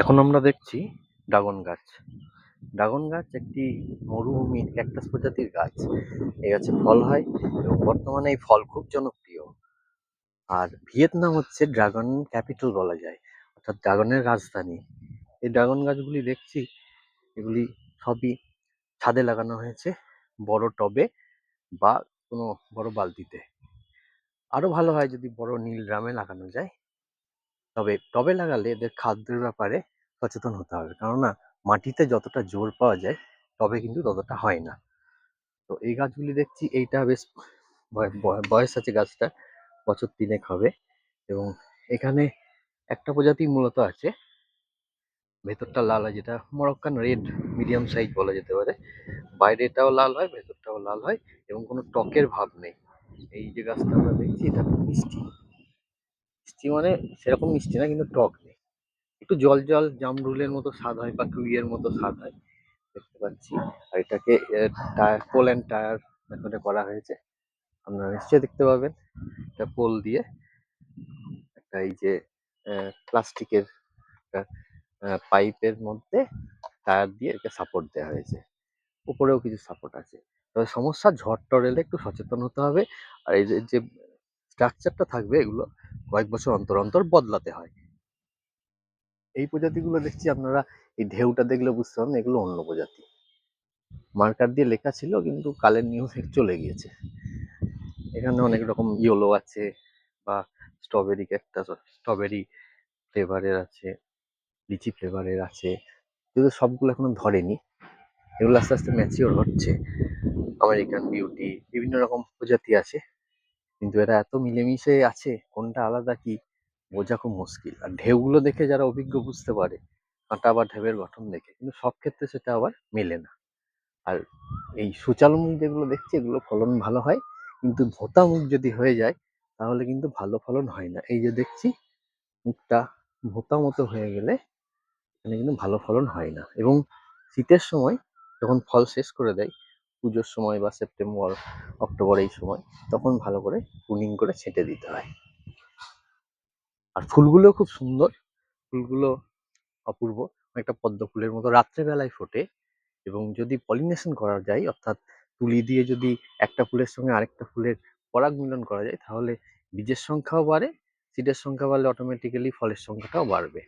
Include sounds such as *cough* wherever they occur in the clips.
এখন আমরা দেখছি ড্রাগন গাছ। ড্রাগন গাছ একটি মরুভূমির ক্যাকটাস প্রজাতির গাছ। এই গাছে ফল হয় এবং বর্তমানে এই ফল খুব জনপ্রিয়। আর ভিয়েতনাম হচ্ছে ড্রাগন ক্যাপিটাল বলা যায়, অর্থাৎ ড্রাগনের রাজধানী। এই ড্রাগন গাছগুলি দেখছি, এগুলি সবই ছাদে লাগানো হয়েছে, বড় টবে বা কোনো বড় বালতিতে। আরও ভালো হয় যদি বড় নীল ড্রামে লাগানো যায়। তবে, টবে লাগালে এদের খাদ্যের ব্যাপারে সচেতন হতে হবে। কেননা, মাটিতে যতটা জোর পাওয়া যায়, টবে কিন্তু ততটা হয় না। তো এই গাছগুলি দেখছি, এইটা বেশ বয়- বয়- বয়স আছে গাছটা বছর তিনেক হবে। এবং এখানে একটা প্রজাতি মূলত আছে, ভেতরটা লাল হয়, যেটা মরক্কান রেড মিডিয়াম সাইজ বলা যেতে পারে। বাইরেটাও লাল হয়, ভেতরটাও লাল হয় এবং কোনো টকের ভাব নেই। এই যে গাছটা আমরা দেখছি, এটা মিষ্টি। মিষ্টি মানে সেরকম মিষ্টি না, কিন্তু টক নেই। একটু জল জল জামরুলের মতো স্বাদ হয় বা টুইয়ের মতো স্বাদ হয়, দেখতে পাচ্ছি। আর এটাকে টায়ার পোল অ্যান্ড টায়ার মেথডে করা হয়েছে। আপনারা নিশ্চয়ই দেখতে পাবেন। এটা পোল দিয়ে একটা এই যে প্লাস্টিকের একটা পাইপের মধ্যে টায়ার দিয়ে একে সাপোর্ট দেওয়া হয়েছে। উপরেও কিছু সাপোর্ট আছে। তবে সমস্যা ঝড় টর এলে একটু সচেতন হতে হবে। আর এই যে, স্ট্রাকচারটা থাকবে এগুলো কয়েক বছর অন্তর অন্তর বদলাতে হয়। এই প্রজাতিগুলো দেখছি আপনারা এই ঢেউটা দেখলে বুঝতে পারবেন, এগুলো অন্য প্রজাতি। মার্কার দিয়ে লেখা ছিল, কিন্তু কালের নিয়ম *laughs* চলে গিয়েছে। এখানে অনেক রকম ইয়েলো আছে বা স্ট্রবেরি একটা স্ট্রবেরি ফ্লেভারের আছে, লিচি ফ্লেভারের আছে, কিন্তু সবগুলো এখনও ধরেনি। এগুলো আস্তে আস্তে ম্যাচিওর হচ্ছে। আমেরিকান বিউটি বিভিন্ন রকম প্রজাতি আছে। কিন্তু এরা এত মিলেমিশে আছে, কোনটা আলাদা কি বোঝা খুব মুশকিল। আর ঢেউগুলো দেখে যারা অভিজ্ঞ বুঝতে পারে, কাঁটা বা ঢেউয়ের গঠন দেখে, কিন্তু সব ক্ষেত্রে সেটা আবার মেলে না। আর এই সুচালু মুখ যেগুলো দেখছি, এগুলো ফলন ভালো হয়, কিন্তু ভোতা মুখ যদি হয়ে যায়, তাহলে কিন্তু ভালো ফলন হয় না। এই যে দেখছি, মুখটা ভোতা মতো হয়ে গেলে এখানে কিন্তু ভালো ফলন হয় না। এবং শীতের সময় যখন ফল শেষ করে দেয় পুজোর সময় বা সেপ্টেম্বর অক্টোবর এই সময় তখন ভালো করে প্রুনিং করে ছেঁটে দিতে হয়। আর ফুলগুলো খুব সুন্দর। ফুলগুলো অপূর্ব। একটা পদ্ম ফুলের মতো রাত্রেবেলায় ফোটে এবং যদি পলিনেশন করা যায়, অর্থাৎ তুলি দিয়ে যদি একটা ফুলের সঙ্গে আরেকটা ফুলের পরাগ মিলন করা যায়, তাহলে বীজের সংখ্যাও বাড়ে সিডের সংখ্যা বাড়লে অটোমেটিক্যালি ফলের সংখ্যাটাও বাড়বে।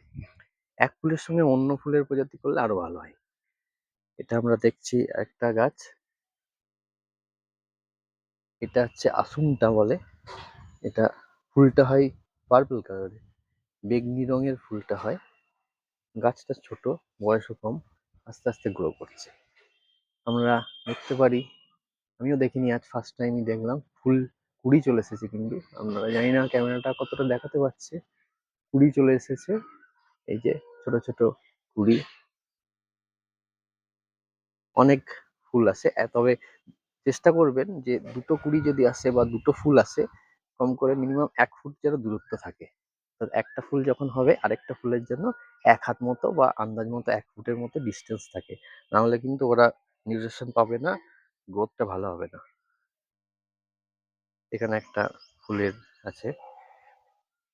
এক ফুলের সঙ্গে অন্য ফুলের প্রজাতি করলে আরও ভালো হয়। এটা আমরা দেখছি একটা গাছ। এটা হচ্ছে আসুনটা বলে। এটা ফুলটা হয় পার্পল কালারের বেগনি রঙের ফুলটা হয়। গাছটা ছোট, বয়সও কম, আস্তে আস্তে গ্রো করছে। আমরা দেখতে পারি, আমিও দেখিনি, আজ ফার্স্ট টাইমই দেখলাম। ফুল কুড়ি চলে এসেছে কিন্তু, আমরা জানি না ক্যামেরাটা কতটা দেখাতে পারছে। কুড়ি চলে এসেছে, এই যে ছোট ছোট কুড়ি। অনেক ফুল এ তবে চেষ্টা করবেন যে দুটো কুড়ি যদি আসে বা দুটো ফুল আসে, কম করে মিনিমাম এক ফুট যেন দূরত্ব থাকে। একটা ফুল যখন হবে, আরেকটা ফুলের জন্য এক হাত মতো বা আন্দাজ মতো এক ফুটের মতো ডিস্টেন্স থাকে। নাহলে কিন্তু ওরা নিউট্রিশন পাবে না গ্রোথটা ভালো হবে না। এখানে একটা ফুলের আছে,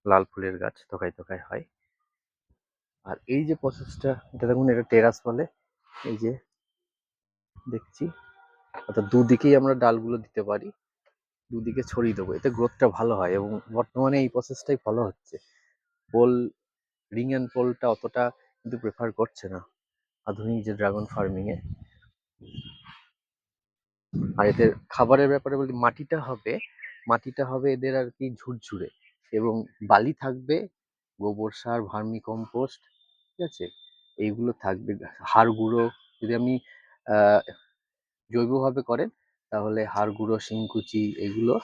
লাল ফুলের গাছ থোকায় থোকায় হয়। আর এই যে প্রসেসটা এটা দেখুন, এটা টেরাস বলে। এই যে দেখছি। অর্থাৎ দুদিকেই আমরা ডালগুলো দিতে পারি, দুদিকে ছড়িয়ে দেবো, এতে গ্রোথটা ভালো হয় এবং বর্তমানে এই প্রসেসটাই ফলো হচ্ছে। পোল রিং অ্যান্ড পোলটা অতটা কিন্তু প্রেফার করছে না, আধুনিক যে ড্রাগন ফার্মিং এ। আর এদের খাবারের ব্যাপারে বলি মাটিটা হবে মাটিটা হবে এদের আর কি ঝুরঝুরে এবং বালি থাকবে, গোবর সার ভার্মি কম্পোস্ট ঠিক আছে? এইগুলো থাকবে, হাড় গুঁড়ো, যদি আমি জৈবভাবে করেন, তাহলে হাড় গুঁড়ো শিংকুচি এগুলো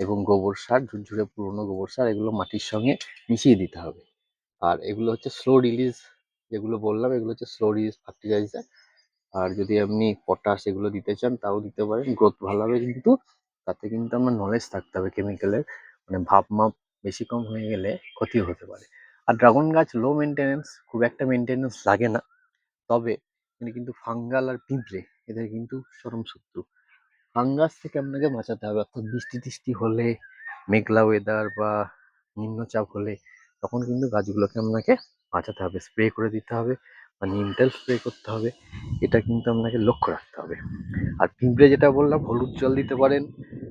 এবং গোবর সার, ঝুরঝুরে পুরনো গোবর সার এগুলো মাটির সঙ্গে মিশিয়ে দিতে হবে। আর এগুলো হচ্ছে স্লো রিলিজ যেগুলো বললাম, এগুলো হচ্ছে স্লো রিলিজ ফার্টিলাইজার আর যদি আপনি পটাশ এগুলো দিতে চান, তাও দিতে পারেন। গ্রোথ ভালো হবে কিন্তু তাতে কিন্তু আমার নলেজ থাকতে হবে কেমিক্যালের মানে ভাপ মাপ বেশি কম হয়ে গেলে ক্ষতিও হতে পারে। আর ড্রাগন গাছ লো মেনটেনেন্স খুব একটা মেনটেনেন্স লাগে না। তবে কিন্তু ফাঙ্গাল আর পিঁপড়ে এদের কিন্তু চরম শত্রু ফাঙ্গাস থেকে আপনাকে বাঁচাতে হবে। অর্থাৎ বৃষ্টি টিষ্টি হলে, মেঘলা ওয়েদার বা নিম্নচাপ হলে, তখন কিন্তু গাছগুলোকে আপনাকে বাঁচাতে হবে। স্প্রে করে দিতে হবে বা নিম তেল স্প্রে করতে হবে। এটা কিন্তু আপনাকে লক্ষ্য রাখতে হবে। আর পিঁপড়ে যেটা বললাম, হলুদ জল দিতে পারেন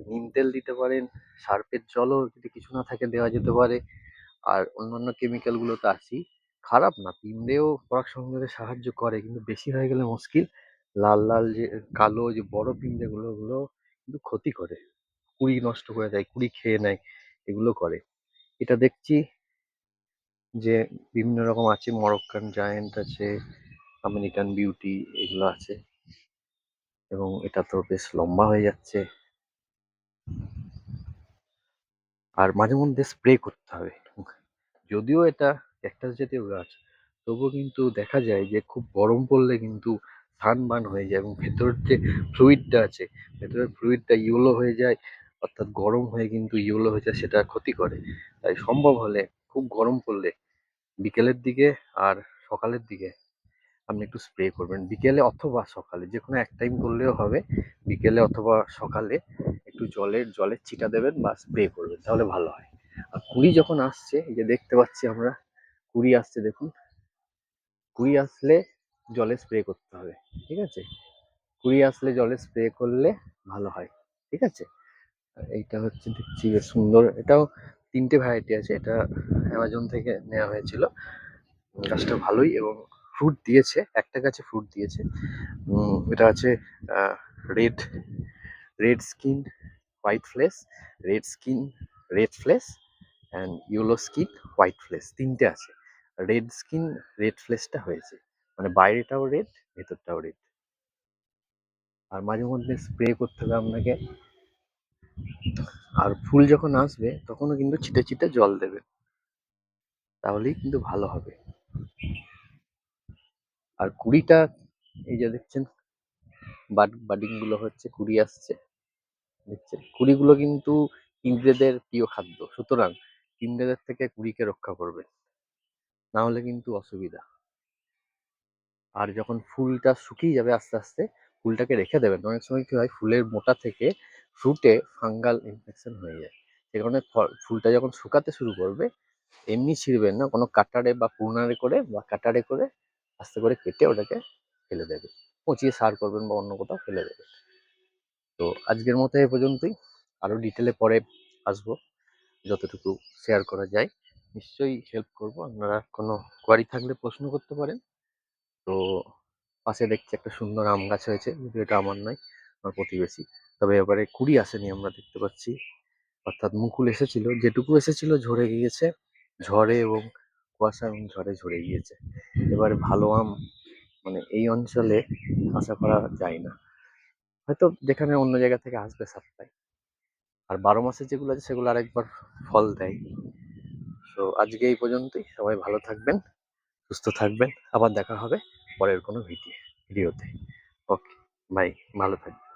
নিম তেল দিতে পারেন সার্ফের জলও যদি কিছু না থাকে দেওয়া যেতে পারে। আর অন্যান্য কেমিক্যালগুলো তো আছেই খারাপ না, পিঁপড়েও পরাগ সংযোগে সাহায্য করে, কিন্তু বেশি হয়ে গেলে মুশকিল। লাল লাল যে, কালো যে বড় পিঁপড়েগুলো ওগুলো কিন্তু ক্ষতি করে। কুড়ি নষ্ট করে দেয় কুড়ি খেয়ে নেয়, এগুলো করে। এটা দেখছি যে বিভিন্ন রকম আছে, মরক্কান জায়েন্ট আছে, আমেরিকান বিউটি এগুলো আছে। এবং এটা তো বেশ লম্বা হয়ে যাচ্ছে। আর মাঝে মধ্যে স্প্রে করতে হবে। যদিও এটা ক্যাকটাস জাতীয় গাছ, তবুও কিন্তু দেখা যায় যে খুব গরম পড়লে কিন্তু সানবার্ন হয়ে যায় এবং ভেতরের যে ফ্লুইডটা আছে, ভেতরের ফ্লুইডটা ইয়েলো হয়ে যায়, অর্থাৎ গরম হয়ে কিন্তু ইয়েলো হয়ে যায়, সেটা ক্ষতি করে। তাই সম্ভব হলে খুব গরম পড়লে বিকেলের দিকে আর সকালের দিকে আপনি একটু স্প্রে করবেন। বিকেলে অথবা সকালে, যে কোনো এক টাইম করলেও হবে। বিকেলে অথবা সকালে একটু জলের জলের ছিটা দেবেন বা স্প্রে করবেন, তাহলে ভালো হয়। আর কুড়ি যখন আসছে, এই যে দেখতে পাচ্ছি আমরা, কুড়ি আসছে দেখুন। কুড়ি আসলে জলে স্প্রে করতে হবে, ঠিক আছে? কুড়ি আসলে জলে স্প্রে করলে ভালো হয়, ঠিক আছে? এইটা হচ্ছে দেখছি বেশ সুন্দর, এটাও তিনটে ভ্যারাইটি আছে, এটা অ্যামাজন থেকে নেওয়া হয়েছিল। গাছটা ভালোই এবং ফ্রুট দিয়েছে, একটা গাছে ফ্রুট দিয়েছে। এটা আছে red red skin white flesh red skin red flesh and yellow skin white flesh তিনটে আছে। রেড স্কিন রেড ফ্লেসটা হয়েছে। মানে বাইরেটাও রেড ভেতরটাও রেড আর মাঝে মধ্যে স্প্রে করতে হবে আপনাকে। আর ফুল যখন আসবে তখনও কিন্তু ছিটে ছিটে জল দেবে। তাহলেই কিন্তু ভালো হবে। আর কুড়িটা এই যে দেখছেন বাড বাডিংগুলো হচ্ছে কুড়ি আসছে। দেখছেন? কুড়িগুলো কিন্তু ইংরেজদের প্রিয় খাদ্য। সুতরাং ইংরেজদের থেকে কুড়িকে রক্ষা করবে না হলে কিন্তু অসুবিধা। আর যখন ফুলটা শুকিয়ে যাবে আস্তে আস্তে, ফুলটাকে রেখে দেবেন অনেক সময় কি হয়, ফুলের মোটা থেকে ফ্রুটে ফাঙ্গাল ইনফেকশন হয়ে যায়। সে কারণে ফল- ফুলটা যখন শুকাতে শুরু করবে, এমনি ছিঁড়বেন না, কোনো কাটারে বা পূর্ণারে করে বা কাটারে করে আস্তে করে কেটে ওটাকে ফেলে দেবে। পচিয়ে সার করবেন বা অন্য কোথাও ফেলে দেবে। তো আজকের মতো এ পর্যন্তই। আরও ডিটেলে পরে আসব। যতটুকু শেয়ার করা যায়। নিশ্চয়ই হেল্প করব। আপনারা কোনো কোয়ারি থাকলে প্রশ্ন করতে পারেন। তো পাশে দেখছি একটা সুন্দর আম গাছ হয়েছে। যদিও এটা আমার নয়, আমার প্রতিবেশী। তবে এবারে কুড়ি আসেনি আমরা দেখতে পাচ্ছি। অর্থাৎ মুকুল এসেছিল। যেটুকু এসেছিল ঝরে গিয়েছে। ঝড়ে এবং কুয়াশা এবং ঝড়ে ঝরে গিয়েছে। এবারে ভালো আম মানে এই অঞ্চলে আশা করা যায় না। হয়তো যেখানে অন্য জায়গা থেকে আসবে সাপ্লাই আর বারো মাসে যেগুলো আছে, সেগুলো আরেকবার ফল দেয়। তো আজকে এই পর্যন্তই। সবাই ভালো থাকবেন। সুস্থ থাকবেন। আবার দেখা হবে পরের কোনো ভিডিও ভিডিওতে। ওকে বাই ভালো থাকবেন।